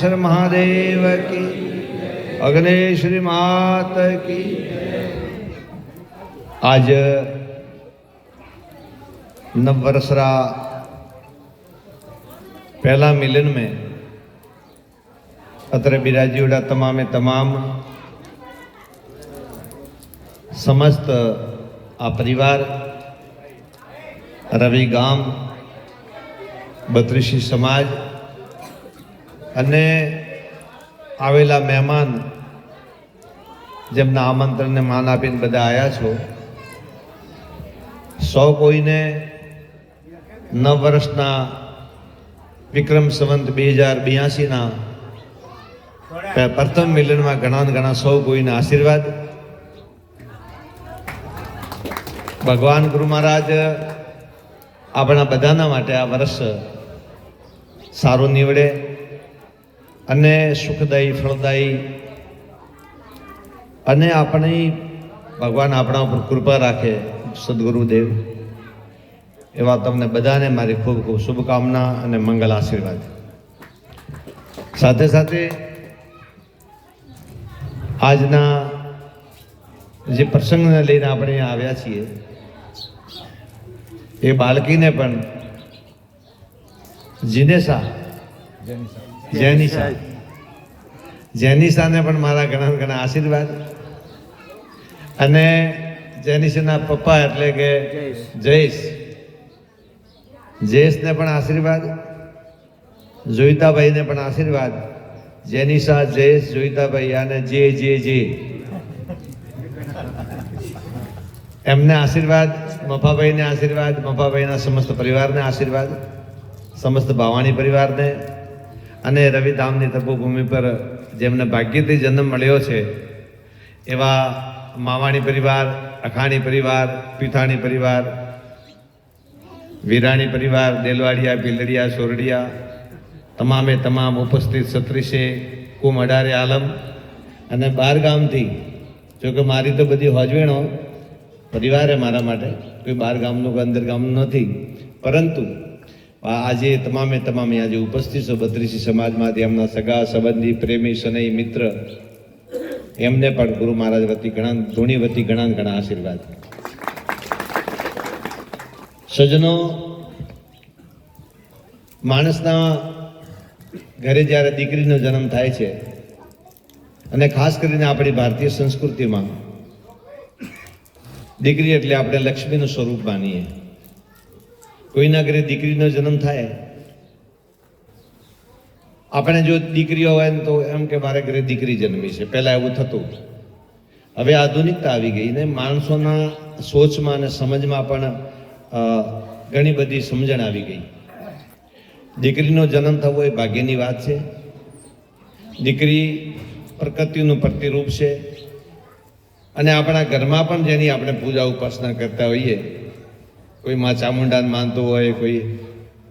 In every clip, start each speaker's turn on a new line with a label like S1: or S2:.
S1: श्री महादेव की। अगले श्री मात की। आज नववर्षरा पहला मिलन में अत्र बिराजीवड़ा तमाम तमाम समस्त आ परिवार, रवि गाम, बत्रिशी समाज અને આવેલા મહેમાન જેમના આમંત્રણને માન આપીને બધા આવ્યા છો, સૌ કોઈને નવ વર્ષના વિક્રમ સંવંત બે હજાર બ્યાસીના પ્રથમ મિલનમાં ઘણા ઘણા સૌ કોઈને આશીર્વાદ. ભગવાન ગુરુ મહારાજ આપણા બધાના માટે આ વર્ષ સારું નીવડે. અને સુખદાયી ફળદાયી. અને આપણી ભગવાન આપણા ઉપર કૃપા રાખે સદગુરુદેવ. એવા તમને બધાને મારી ખૂબ ખૂબ શુભકામના અને મંગલ આશીર્વાદ. સાથે સાથે આજના જે પ્રસંગને લઈને આપણે આવ્યા છીએ એ બાળકીને પણ જીનેસા જેનિસા જેનિસાને પણ મારા ઘણા ઘણા આશીર્વાદ. અને જેનિસાના પપ્પા એટલે કે જયેશ. જયેશને પણ આશીર્વાદ, જોઈતાભાઈને પણ આશીર્વાદ. જેનિસા જયેશ, જોઈતાભાઈ અને જે જે જે. એમને આશીર્વાદ, મફાભાઈને આશીર્વાદ, મફાભાઈના સમસ્ત પરિવારને આશીર્વાદ, સમસ્ત ભાવાણી પરિવારને. અને રવિધામની તપોભૂમિ પર જેમને ભાગ્યથી જન્મ મળ્યો છે, એવા માવાણી પરિવાર, અખાણી પરિવાર, પીઠાણી પરિવાર, વિરાણી પરિવાર, દેલવાડિયા, ભીલડિયા, સોરડિયા, તમામે તમામ ઉપસ્થિત સત્રીસે કુમ અઢારે આલમ અને બાર ગામથી, જોકે મારી તો બધી હોજવેણો પરિવારે મારા માટે, કોઈ બાર ગામનું કે અંદર ગામનું નથી. પરંતુ આજે તમામે તમામ આજે ઉપસ્થિત છો બત્રીસી સમાજમાંથી એમના સગા સંબંધી, પ્રેમી સનઈ મિત્ર. એમને પણ ગુરુ મહારાજ વતી ઘણા ધૂણી વતી ઘણા ઘણા આશીર્વાદ. સજનો, માણસના ઘરે જ્યારે દીકરીનો જન્મ થાય છે, અને ખાસ કરીને આપણી ભારતીય સંસ્કૃતિમાં, દીકરી એટલે આપણે લક્ષ્મીનું સ્વરૂપ માનીએ. કોઈના ઘરે દીકરીનો જન્મ થાય, આપણે જો દીકરીઓ હોય ને તો એમ કે મારે ઘરે દીકરી જન્મી છે. પહેલાં એવું થતું. હવે આધુનિકતા આવી ગઈ ને માણસોના સોચમાં અને સમજમાં પણ ઘણી બધી સમજણ આવી ગઈ. દીકરીનો જન્મ થવો એ ભાગ્યની વાત છે. દીકરી પ્રકૃતિનું પ્રતિરૂપ છે. અને આપણા ઘરમાં પણ જેની આપણે પૂજા ઉપાસના કરતા હોઈએ કોઈ મા ચામુંડાને માનતું હોય, કોઈ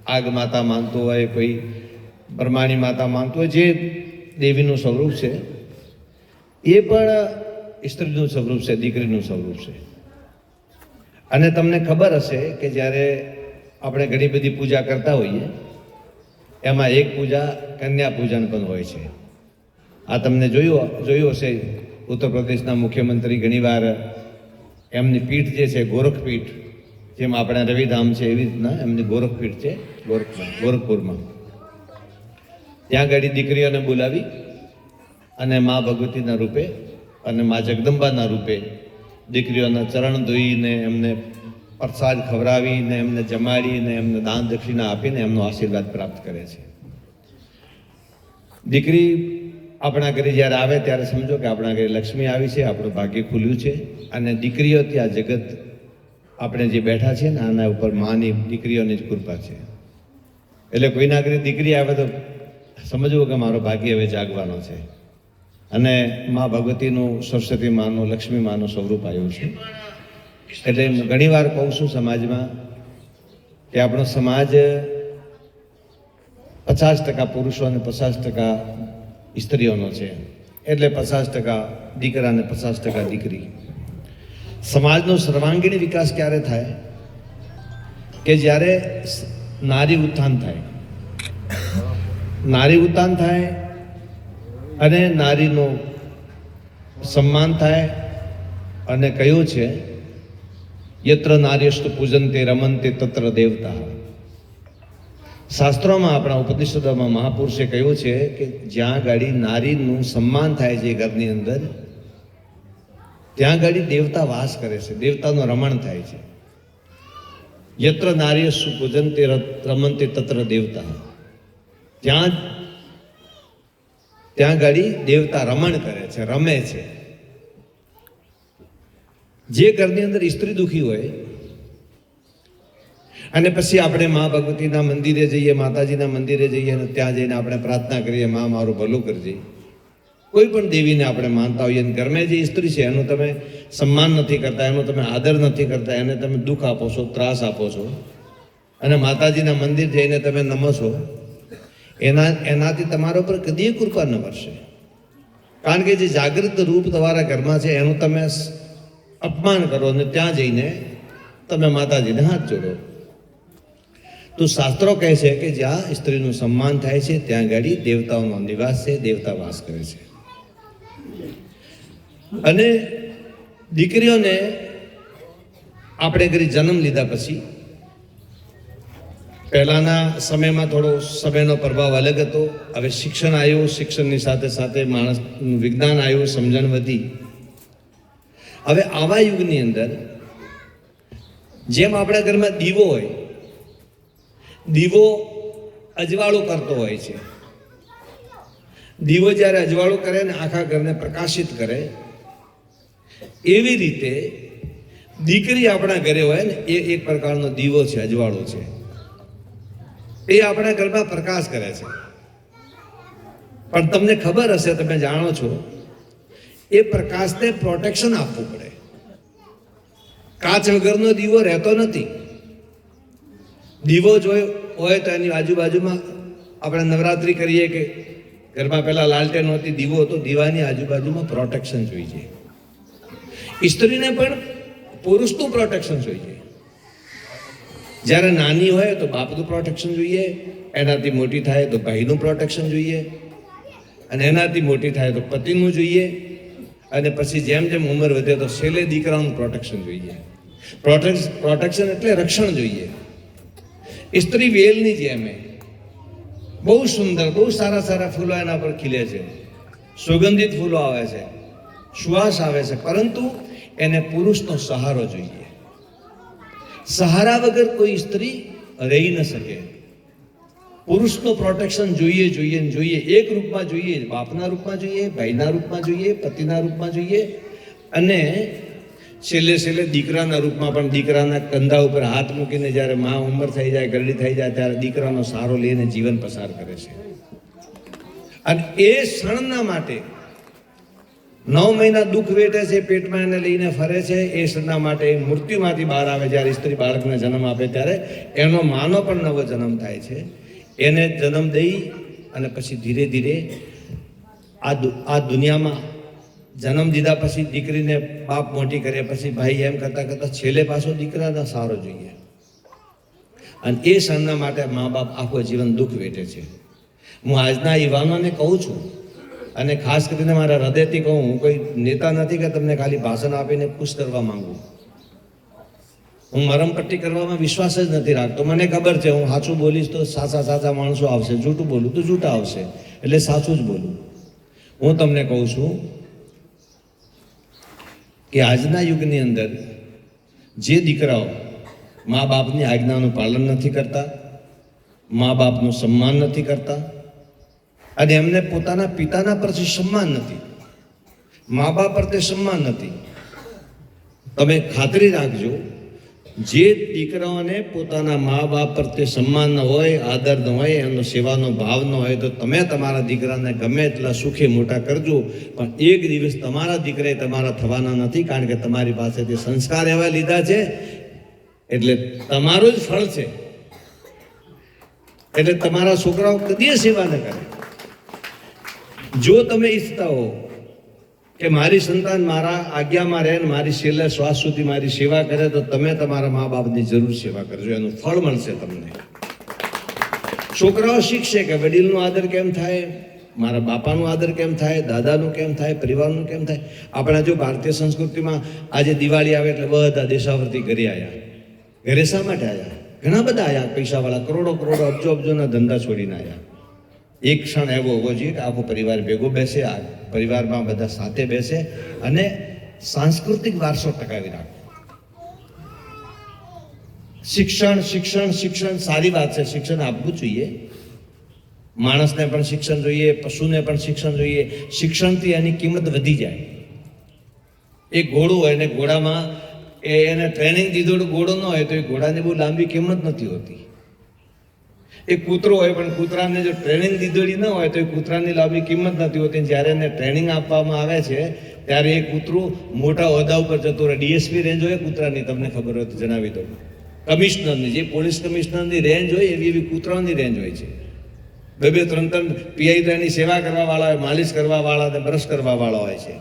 S1: આગ માતા માનતું હોય, કોઈ બ્રહ્માણી માતા માનતું હોય, જે દેવીનું સ્વરૂપ છે, એ પણ સ્ત્રીનું સ્વરૂપ છે, દીકરીનું સ્વરૂપ છે. અને તમને ખબર હશે કે જ્યારે આપણે ઘણી બધી પૂજા કરતા હોઈએ, એમાં એક પૂજા કન્યા પૂજન પણ હોય છે. આ તમને જોયું જોયું હશે, ઉત્તર પ્રદેશના મુખ્યમંત્રી ઘણીવાર એમની પીઠ જે છે, ગોરખપીઠ જેમ આપણા રવિધામ છે એવી રીતના એમની ગોરખપીઠ છે ગોરખમાં ગોરખપુરમાં. ત્યાં આગળ દીકરીઓને બોલાવી અને મા ભગવતીના રૂપે અને મા જગદંબાના રૂપે દીકરીઓના ચરણ ધોઈને એમને પ્રસાદ ખવડાવીને, એમને જમાડીને, એમને દાન દક્ષિણા આપીને એમનો આશીર્વાદ પ્રાપ્ત કરે છે. દીકરી આપણા ઘરે જ્યારે આવે ત્યારે સમજો કે આપણા ઘરે લક્ષ્મી આવી છે, આપણું ભાગ્ય ખુલ્યું છે અને દીકરીઓથી આ જગત આપણે જે બેઠા છે ને, આના ઉપર માની દીકરીઓની જ કૃપા છે. એટલે કોઈના ઘરે દીકરી આવે તો સમજવું કે મારો ભાગ્ય હવે જાગવાનો છે. અને મા ભગવતીનું સરસ્વતી માનું, લક્ષ્મી માનું સ્વરૂપ આવ્યું છે. એટલે હું ઘણીવાર કહું છું સમાજમાં કે આપણો સમાજ પચાસ ટકા પુરુષો અને પચાસ ટકા સ્ત્રીઓનો છે. એટલે પચાસ ટકા દીકરા અને પચાસ ટકા દીકરી. સમાજનો સર્વાંગીણ વિકાસ ક્યારે થાય? કે જ્યારે નારી ઉત્થાન થાય? નારી ઉત્થાન થાય અને નારીનું સન્માન થાય અને કહ્યું છે, યત્ર નાર્યસ્ત પૂજનતે રમનતે તત્ર દેવતા. શાસ્ત્રોમાં આપણા ઉપનિષદોમાં મહાપુરુષે કહ્યું છે કે જ્યાં ગાડી નારીનું સન્માન થાય છે ઘરની અંદર ત્યાં ગાડી દેવતા વાસ કરે છે. દેવતાનું રમણ થાય છે. યત્ર નાર્યસ્તુ પૂજનતે રમંતે તત્ર દેવતા. ત્યાં ત્યાં ગાડી દેવતા રમણ કરે છે, રમે છે. જે ઘરની અંદર સ્ત્રી દુઃખી હોય, અને પછી આપણે મા ભગવતીના મંદિરે જઈએ, માતાજીના મંદિરે જઈએ અને ત્યાં જઈને આપણે પ્રાર્થના કરીએ, મા, મારું ભલું કરજે. કોઈ પણ દેવીને આપણે માનતા હોઈએ ઘરમાં જે સ્ત્રી છે, એનું તમે સન્માન નથી કરતા, એનો તમે આદર નથી કરતા, એને તમે દુઃખ આપો છો, ત્રાસ આપો છો, અને માતાજીના મંદિર જઈને તમે નમશો એના, એનાથી તમારા ઉપર કદી કૃપા ન વરસે. કારણ કે જે જાગૃત રૂપ તમારા ઘરમાં છે, એનું તમે અપમાન કરો અને ત્યાં જઈને તમે માતાજીને હાથ જોડો. તો શાસ્ત્રો કહે છે કે જ્યાં સ્ત્રીનું સન્માન થાય છે, ત્યાં ગાડી દેવતાઓનો નિવાસ છે, દેવતા વાસ કરે છે. અને દીકરીઓને આપણે કરી જન્મ લીધા પછી પહેલાના સમયમાં થોડો સમયનો પ્રભાવ અલગ હતો. હવે શિક્ષણ આવ્યું, શિક્ષણની સાથે સાથે માણસનું વિજ્ઞાન આવ્યું, સમજણ વધી. હવે આવા યુગની અંદર જેમ આપણા ઘરમાં દીવો હોય, દીવો અજવાળો કરતો હોય છે. દીવો જ્યારે અજવાળો કરે ને આખા ઘરને પ્રકાશિત કરે એવી રીતે દીકરી આપણા ઘરે હોય ને, એ એક પ્રકારનો દીવો છે, અજવાળો છે. એ આપણા ઘરમાં પ્રકાશ કરે છે. પણ તમને ખબર હશે, તમે જાણો છો, એ પ્રકાશને પ્રોટેક્શન આપવું પડે. કાચ વગરનો દીવો રહેતો નથી. દીવો જોયો હોય તો એની આજુબાજુમાં આપણે નવરાત્રિ કરીએ કે ઘરમાં પહેલા લાલટેન હોતી, દીવો હતો, દીવાની આજુબાજુમાં પ્રોટેક્શન જોઈએ. સ્ત્રીને પણ પુરુષનું પ્રોટેક્શન જોઈએ. જ્યારે નાની હોય તો બાપનું પ્રોટેક્શન જોઈએ, એનાથી મોટી થાય તો ભાઈનું પ્રોટેક્શન જોઈએ, અને એનાથી મોટી થાય તો પતિનું જોઈએ, અને પછી જેમ જેમ ઉંમર વધે તો છેલ્લે દીકરાનું પ્રોટેક્શન જોઈએ. પ્રોટેક્શન એટલે રક્ષણ જોઈએ. સ્ત્રી વેલની જેમ બહુ સુંદર, બહુ સારા સારા ફૂલો એના પર ખીલે છે. સુગંધિત ફૂલો આવે છે. સુવાસ આવે છે, પરંતુ એને પુરુષનો સહારો જોઈએ. સહારા વગર કોઈ સ્ત્રી રહી ન શકે. પુરુષનો પ્રોટેક્શન જોઈએ જોઈએ જોઈએ. એક રૂપમાં જોઈએ, બાપના રૂપમાં જોઈએ, ભાઈના રૂપમાં જોઈએ, પતિના રૂપમાં જોઈએ. અને છેલ્લે છેલ્લે દીકરાના રૂપમાં પણ દીકરાના કંધા ઉપર હાથ મૂકીને જ્યારે મા ઉંમર થઈ જાય, ગરડી થઈ જાય, ત્યારે દીકરાનો સહારો લઈને જીવન પસાર કરે છે. અને એ ક્ષણના માટે નવ મહિના દુઃખ વેઠે છે, પેટમાં એને લઈને ફરે છે, એ સદના માટે મૃત્યુમાંથી બહાર આવે જ્યારે સ્ત્રી બાળકને જન્મ આપે ત્યારે એનો માનો પણ નવો જન્મ થાય છે. એને જન્મ દઈ અને પછી ધીરે ધીરે આ આ દુનિયામાં જન્મ દીધા પછી દીકરીને બાપ મોટી કરે પછી ભાઈ એમ કરતાં કરતાં છેલ્લે પાછો દીકરાને સારો જોઈએ. અને એ ક્ષણના માટે મા બાપ આખું જીવન દુઃખ વેઠે છે. હું આજના યુવાનોને કહું છું અને ખાસ કરીને મારા હૃદયથી કહું, હું કોઈ નેતા નથી કે તમને ખાલી ભાષણ આપીને ખુશ કરવા માંગુ. હું મરમપટ્ટી કરવામાં વિશ્વાસ જ નથી રાખતો. મને ખબર છે, હું સાચું બોલીશ તો સાચા સાચા માણસો આવશે. જૂઠું બોલું તો જૂઠા આવશે. એટલે સાચું જ બોલું. હું તમને કહું છું કે આજના યુગની અંદર જે દીકરાઓ મા બાપની આજ્ઞાનું પાલન નથી કરતા, મા બાપનું સન્માન નથી કરતા અને એમને પોતાના પિતાના પરથી સન્માન નથી. મા બાપ પ્રત્યે સન્માન નથી. તમે ખાતરી રાખજો, જે દીકરાઓને પોતાના મા બાપ પ્રત્યે સન્માન ન હોય, આદર ન હોય, એમનો સેવાનો ભાવ ન હોય, તો તમે તમારા દીકરાને ગમે એટલા સુખે મોટા કરજો. પણ એક દિવસ તમારા દીકરાએ તમારા થવાના નથી, કારણ કે તમારી પાસેથી સંસ્કાર એવા લીધા છે. એટલે તમારું જ ફળ છે. એટલે તમારા છોકરાઓ કદી સેવા ન કરે. જો તમે ઈચ્છતા હો કે મારી સંતાન મારા આજ્ઞામાં રહે ને મારી છેલ્લા શ્વાસ સુધી મારી સેવા કરે, તો તમે તમારા મા બાપની જરૂર સેવા કરજો. એનું ફળ મળશે તમને. છોકરાઓ શીખશે કે વડીલનો આદર કેમ થાય? મારા બાપાનું આદર કેમ થાય? દાદાનું કેમ થાય? પરિવારનું કેમ થાય? આપણા જો ભારતીય સંસ્કૃતિમાં આજે દિવાળી આવે એટલે બધા દેશાવર્તી કરી આવ્યા ઘરે શા માટે આવ્યા ઘણા બધા આવ્યા પૈસાવાળા કરોડો કરોડો અબજો અબજોના ધંધા છોડીને આવ્યા એક ક્ષણ એવો હોવો જોઈએ કે આખો પરિવાર ભેગો બેસે, આ પરિવારમાં બધા સાથે બેસે અને સાંસ્કૃતિક વારસો ટકાવી રાખે. શિક્ષણ શિક્ષણ શિક્ષણ સારી વાત છે. શિક્ષણ આપવું જોઈએ. માણસને પણ શિક્ષણ જોઈએ, પશુને પણ શિક્ષણ જોઈએ. શિક્ષણથી એની કિંમત વધી જાય. એ ઘોડું હોય ને ઘોડામાં એને ટ્રેનિંગ દીધો ઘોડો ન હોય તો એ ઘોડાની બહુ લાંબી કિંમત નથી હોતી. એક કૂતરો હોય, પણ કૂતરાને જો ટ્રેનિંગ દીધેલી ન હોય, તો એ કૂતરાની લાંબી કિંમત નથી હોતી. જ્યારે એને ટ્રેનિંગ આપવામાં આવે છે, ત્યારે એ કૂતરું મોટા હોદ્દા ઉપર જતું રહે. ડીએસપી રેન્જ હોય કૂતરાની, તમને ખબર હોય તો જણાવી દઉં. કમિશનરની, જે પોલીસ કમિશનરની રેન્જ હોય, એવી એવી કૂતરાઓની રેન્જ હોય છે. બે બે, ત્રણ ત્રણ પીઆઈ તો એની સેવા કરવા વાળા હોય, માલિશ કરવા વાળા અને બ્રશ કરવા વાળા હોય છે.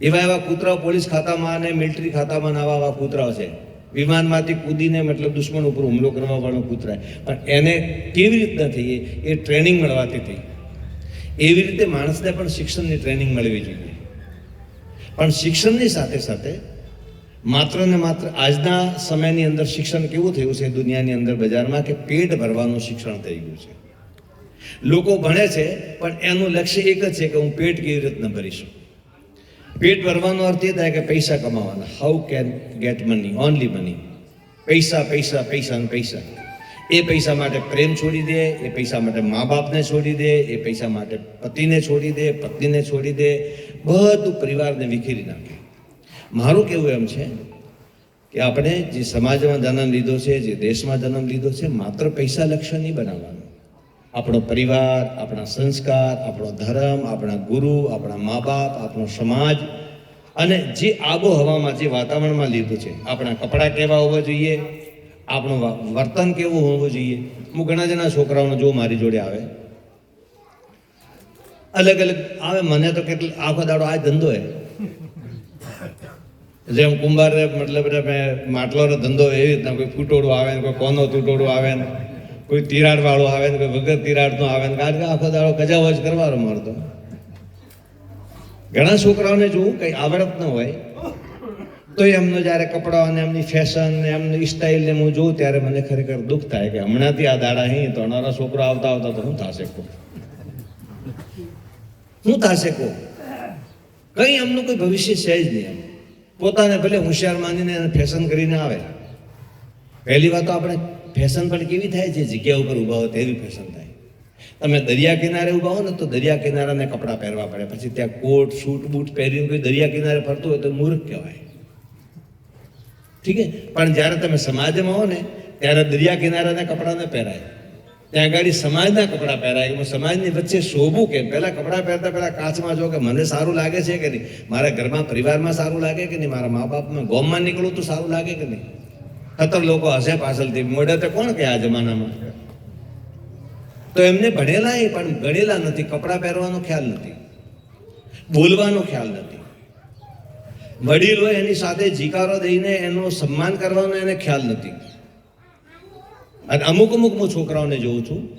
S1: એવા એવા કૂતરાઓ પોલીસ ખાતામાં અને મિલિટરી ખાતામાં આવા આવા કૂતરાઓ છે. વિમાનમાંથી કૂદીને મતલબ દુશ્મન ઉપર હુમલો કરવા વાળો કૂતરા પણ એને કેવી રીતના થઈએ, એ- ટ્રેનિંગ મળવાથી થઈ. એવી રીતે માણસને પણ શિક્ષણની ટ્રેનિંગ મળવી જોઈએ. પણ શિક્ષણની સાથે સાથે માત્ર ને માત્ર આજના સમયની અંદર શિક્ષણ કેવું થયું છે દુનિયાની અંદર બજારમાં કે પેટ ભરવાનું શિક્ષણ થઈ ગયું છે? લોકો ભણે છે, પણ એનું લક્ષ્ય એક જ છે કે હું પેટ કેવી રીતના ભરીશું? પેટ ભરવાનો અર્થ એ થાય કે પૈસા કમાવાના. How can get money only money પૈસા પૈસા પૈસા ને પૈસા. એ પૈસા માટે પ્રેમ છોડી દે, એ પૈસા માટે મા બાપને છોડી દે, એ પૈસા માટે પતિને છોડી દે, પત્નીને છોડી દે. બધું પરિવારને વિખેરી નાખે. મારું કેવું એમ છે કે આપણે જે સમાજમાં જન્મ લીધો છે, જે દેશમાં જન્મ લીધો છે, માત્ર પૈસા લક્ષ્ય નહીં બનાવવાનું. આપણો પરિવાર, આપણા સંસ્કાર, આપણો ધર્મ, આપણા ગુરુ, આપણા મા બાપ, આપણો સમાજ અને જે આબોહવામાં, જે વાતાવરણમાં લીધું છે. આપણા કપડાં કેવા હોવા જોઈએ, આપણું વર્તન કેવું હોવું જોઈએ. હું ઘણા જણા છોકરાઓને જો મારી જોડે આવે. અલગ અલગ આવે, મને તો કેટલી, આખો દાડો આ ધંધો હે. જેમ કુંભાર, મતલબ માટલોનો ધંધો એવી રીતના, કોઈ ફૂટોડું આવે ને, કોઈ કોનો તૂટોડું આવે ને. કોઈ તિરાડ વાળો આવે ને કોઈ વગર તિરાડનું આવે ને કારણ કે આખો દાડો કજાવજ કરવાનો મારતો ઘણા છોકરાઓને જોવું કંઈ આવડત ન હોય, તો એમનો જ્યારે કપડાં અને એમની ફેશન ને એમની સ્ટાઇલ ને હું જોઉં ત્યારે મને ખરેખર દુઃખ થાય કે હમણાંથી આ દાડા અહીં, તો અમારા છોકરો આવતા આવતા તો હું થશે કો હું થશે કો કંઈ એમનું કોઈ ભવિષ્ય છે જ નહીં એમ. પોતાને ભલે હોશિયાર માનીને ફેશન કરીને આવે. પહેલી વાત તો આપણે ફેશન પણ કેવી થાય છે? જગ્યા ઉપર ઊભા હોય તેવી ફેશન થાય. તમે દરિયા કિનારે ઊભા હો ને તો દરિયા કિનારાને કપડાં પહેરવા પડે. પછી ત્યાં કોટ, સૂટ, બૂટ પહેરીને કોઈ દરિયા કિનારે ફરતું હોય તો મૂર્ખ કહેવાય. ઠીક છે? પણ જ્યારે તમે સમાજમાં હો ને, ત્યારે દરિયા કિનારાના કપડાં ન પહેરાય. ત્યાં આગળ સમાજના કપડાં પહેરાય. હું સમાજની વચ્ચે શોભું કે પહેલાં કપડાં પહેરતા પહેલાં કાચમાં જો કે મને સારું લાગે છે કે નહીં? મારા ઘરમાં પરિવારમાં સારું લાગે કે નહીં? મારા મા બાપમાં ગોમમાં નીકળું તો સારું લાગે કે નહીં? ખતર લોકો હશે પાછળથી. મોઢે તો કોણ કે આ જમાનામાં? તો એમને ભણેલા એ, પણ ગણેલા નથી. કપડાં પહેરવાનો ખ્યાલ નથી. બોલવાનો ખ્યાલ નથી. વડીલ એની સાથે જીકારો દઈને એનો સન્માન કરવાનો એને ખ્યાલ નથી. અને અમુક અમુક હું છોકરાઓને જોઉં છું.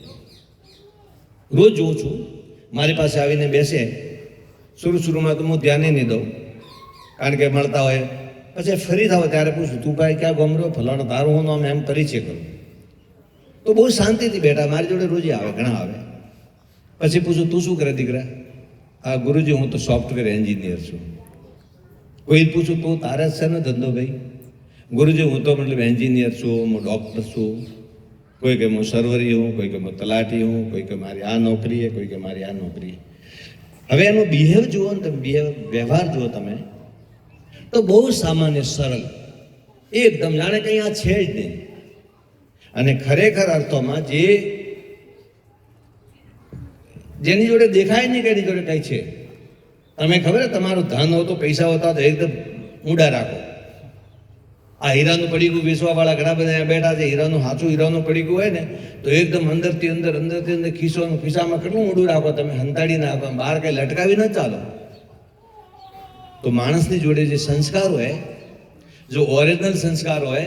S1: રોજ જોઉં છું. મારી પાસે આવીને બેસે. શરૂ શરૂમાં તો હું ધ્યાને નહીં દઉં. કારણ કે મળતા હોય. પછી ફરી થાવ ત્યારે પૂછું તું ભાઈ ક્યાં ગમરો ફલાણો તારું હું નામ, એમ પરિચય કરું. તો બહુ શાંતિથી બેઠા, મારી જોડે રોજે આવે, ઘણા આવે. પછી પૂછું તું શું કરે દીકરા? આ ગુરુજી, હું તો સોફ્ટવેર એન્જિનિયર છું. કોઈ પૂછું તું તારે જ છે ને ધંધો ભાઈ? ગુરુજી, હું તો મતલબ એન્જિનિયર છું, હું ડૉક્ટર છું. કોઈ કે હું સર્વરી હું, કોઈ કે હું તલાટી હું, કોઈ કે મારી આ નોકરી કોઈ કે મારી આ નોકરી. હવે એનું બિહેવ જુઓ ને તમે બિહેવ વ્યવહાર જુઓ તમે તો બહુ સામાન્ય સરળ. એકદમ, જાણે કંઈ આ છે જ નહીં. અને ખરેખર અર્થોમાં જે જેની જોડે દેખાય નહીં કે એની જોડે કંઈ છે. તમે ખબર તમારું ધન હોતું પૈસા હોતા તો એકદમ ઊંડા રાખો. આ હીરાનું પડીકું વેચવાવાળા ઘણા બધા બેઠા છે, હીરાનું સાચું હીરાનું પડીકું હોય ને, તો એકદમ અંદરથી અંદર અંદરથી અંદર ખિસ્સોનું ખિસ્સામાં કેટલું ઊંડું રાખો તમે, હંતાડી નાખો, બહાર કંઈ લટકાવી ન ચાલો. તો માણસની જોડે જે સંસ્કાર હોય, જો ઓરિજિનલ સંસ્કાર હોય,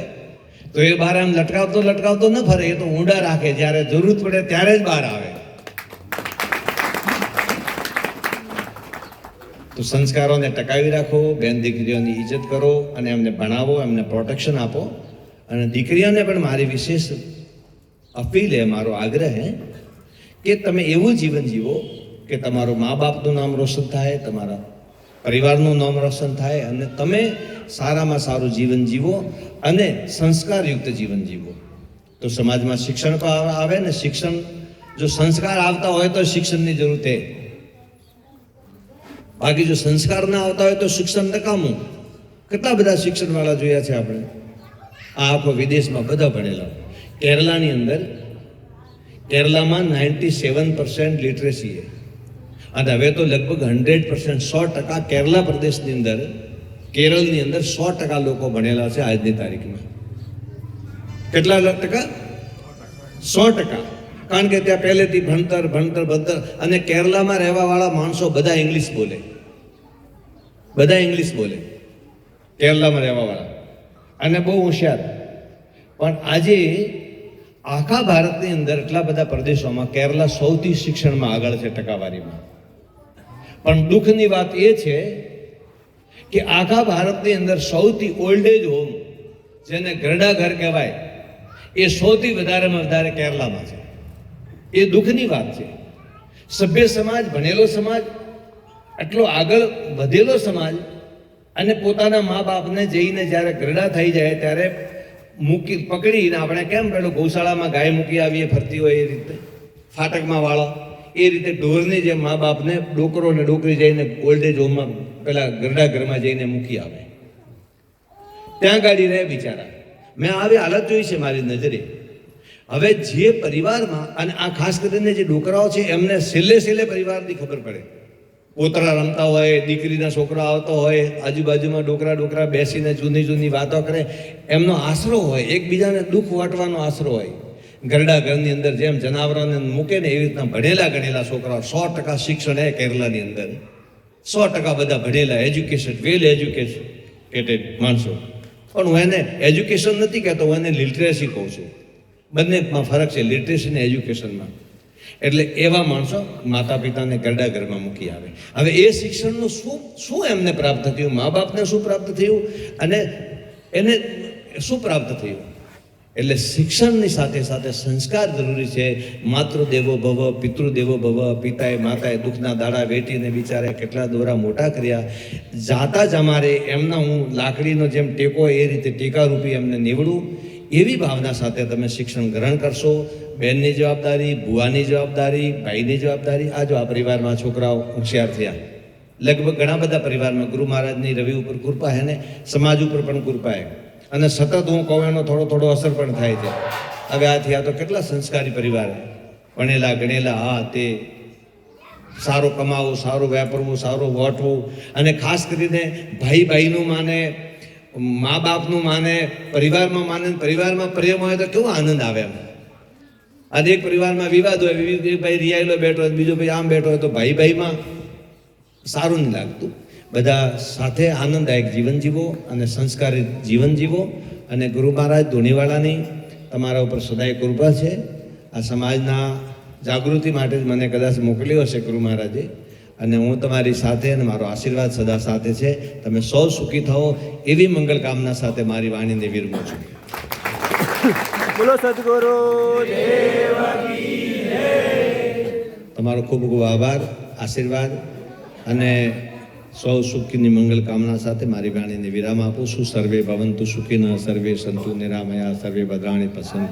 S1: તો એ બહાર આમ લટકાવતો લટકાવતો ન ફરે, એ તો ઊંડા રાખે, જ્યારે જરૂરત પડે ત્યારે જ બહાર આવે. તો સંસ્કારોને ટકાવી રાખો, બેન દીકરીઓની ઇજ્જત કરો, અને એમને ભણાવો, એમને પ્રોટેક્શન આપો, અને દીકરીઓને પણ મારી વિશેષ અપીલ હે, મારો આગ્રહ હે, કે તમે એવું જીવન જીવો કે તમારું મા બાપનું નામ રોશન થાય, તમારા પરિવારનું નામ રોશન થાય અને તમે સારામાં સારું જીવન જીવો અને સંસ્કારયુક્ત જીવન જીવો. તો સમાજમાં શિક્ષણ તો આવે- ને શિક્ષણ જો સંસ્કાર આવતા હોય તો શિક્ષણની જરૂર છે બાકી જો સંસ્કાર ના આવતા હોય તો શિક્ષણ નકામું. કેટલા બધા શિક્ષણવાળા જોયા છે આપણે? આ આખો વિદેશમાં બધા ભણેલા કેરલાની અંદર, કેરલામાં નાઇન્ટી સેવન પર્સન્ટ લિટરેસી અને હવે તો લગભગ હંડ્રેડ પર્સન્ટ સો ટકા કેરલા પ્રદેશની અંદર, કેરળની અંદર સો ટકા લોકો ભણેલા છે આજની તારીખમાં. કેટલા ટકા? સો ટકા. કારણ કે ત્યાં પહેલેથી ભણતર ભણતર ભણતર અને કેરલામાં રહેવાવાળા માણસો બધા ઇંગ્લિશ બોલે. બધા ઇંગ્લિશ બોલે. કેરલામાં રહેવાવાળા. અને બહુ હોશિયાર. પણ આજે આખા ભારતની અંદર એટલા બધા પ્રદેશોમાં કેરલા સૌથી શિક્ષણમાં આગળ છે ટકાવારીમાં. પણ દુઃખની વાત એ છે કે આખા ભારતની અંદર સૌથી ઓલ્ડ એજ હોમ જેને ઘરડા ઘર કહેવાય, એ સૌથી વધારેમાં વધારે કેરલામાં છે. એ દુઃખની વાત છે. સભ્ય સમાજ, ભણેલો સમાજ આટલો આગળ વધેલો સમાજ અને પોતાના મા બાપને જઈને જ્યારે ઘરડા થઈ જાય ત્યારે મૂકી, પકડીને આપણે કેમ પેલું ગૌશાળામાં ગાય મૂકી આવીએ ફરતી હોય એ રીતે? ફાટકમાં વાળો. એ રીતે ઢોરની જેમ મા બાપને ડોકરો ને ડોકરી જઈને ઓલ્ડ એજ હોમમાં પેલા ગરડા ઘરમાં જઈને મૂકી આવે. ત્યાં ગાડી રહે બિચારા. મેં આવી હાલત જોઈ છે મારી નજરે. હવે જે પરિવારમાં અને આ ખાસ કરીને જે ડોકરાઓ છે, એમને છેલ્લે છેલ્લે પરિવારની ખબર પડે. પોતરા રમતા હોય, દીકરીના છોકરા આવતા હોય, આજુબાજુમાં ડોકરા ડોકરા બેસીને જૂની જૂની વાતો કરે. એમનો આશરો હોય, એકબીજાને દુઃખ વાટવાનો આશરો હોય. ગરડા ઘરની અંદર જેમ જનાવરોને મૂકે ને એવી રીતના ભણેલા ગણેલા છોકરાઓ સો ટકા શિક્ષણ હે કેરલાની અંદર. સો ટકા બધા ભણેલા એજ્યુકેશન વેલ એજ્યુકેશન કેટેડ માણસો. પણ હું એને એજ્યુકેશન નથી કહેતો, હું એને લિટરેસી કહું છું. બંનેમાં ફરક છે લિટરેસી અને એજ્યુકેશનમાં એટલે એવા માણસો માતા પિતાને ગરડા ઘરમાં મૂકી આવે. હવે એ શિક્ષણનું શું શું એમને પ્રાપ્ત થયું? મા બાપને શું પ્રાપ્ત થયું? અને એને શું પ્રાપ્ત થયું? એટલે શિક્ષણની સાથે સાથે સંસ્કાર જરૂરી છે. માતૃ દેવો ભવ, પિતૃદેવો ભવ, પિતાએ માતાએ દુઃખના દાડા વેટીને બિચારે કેટલા દોરા મોટા કર્યા. જાતા જ અમારે એમના હું લાકડીનો જેમ ટેકો એ રીતે ટેકારૂપી એમને નીવડું. એવી ભાવના સાથે તમે શિક્ષણ ગ્રહણ કરશો. બહેનની જવાબદારી, ભુવાની જવાબદારી, ભાઈની જવાબદારી, આ જો આ પરિવારમાં છોકરાઓ હોશિયાર થયા. લગભગ ઘણા બધા પરિવારમાં ગુરુ મહારાજની રવિ ઉપર કૃપા હે ને? સમાજ ઉપર પણ કૃપા હે. અને સતત હું કહું, એનો થોડો થોડો અસર પણ થાય છે. હવે આ થયા તો કેટલા સંસ્કારી પરિવાર. ભણેલા, ગણેલા હા તે. સારું કમાવું, સારું વેપરવું, સારું વોટવું. અને ખાસ કરીને ભાઈ ભાઈનું માને મા બાપનું માને, પરિવારમાં માને, પરિવારમાં પ્રેમ હોય તો કેવો આનંદ આવે એમ. આજે એક પરિવારમાં વિવાદ હોય એક ભાઈ રિયાયલો બેઠો હોય, બીજો ભાઈ આમ બેઠો હોય તો ભાઈ ભાઈમાં સારું નહીં લાગતું. બધા સાથે આનંદદાયક જીવન જીવો અને સંસ્કારિત જીવન જીવો. અને ગુરુ મહારાજ ધોનીવાળાની તમારા ઉપર સદાય કૃપા છે. આ સમાજના જાગૃતિ માટે જ મને કદાચ મોકલ્યો હશે ગુરુ મહારાજે. અને હું તમારી સાથે અને મારો આશીર્વાદ સદા સાથે છે. તમે સૌ સુખી થાઓ એવી મંગલ કામના સાથે મારી વાણીને વિરમું છું.
S2: બોલો સદગુરુ
S1: તમારો ખૂબ ખૂબ આભાર આશીર્વાદ. અને સૌ સુખીની મંગલ કામના સાથે મારી વાણીને વિરામ આપું છું. સર્વે ભવંતુ સુખીના, સર્વે સંતુ નિરામયા સર્વે ભદ્રાણી પસંતુ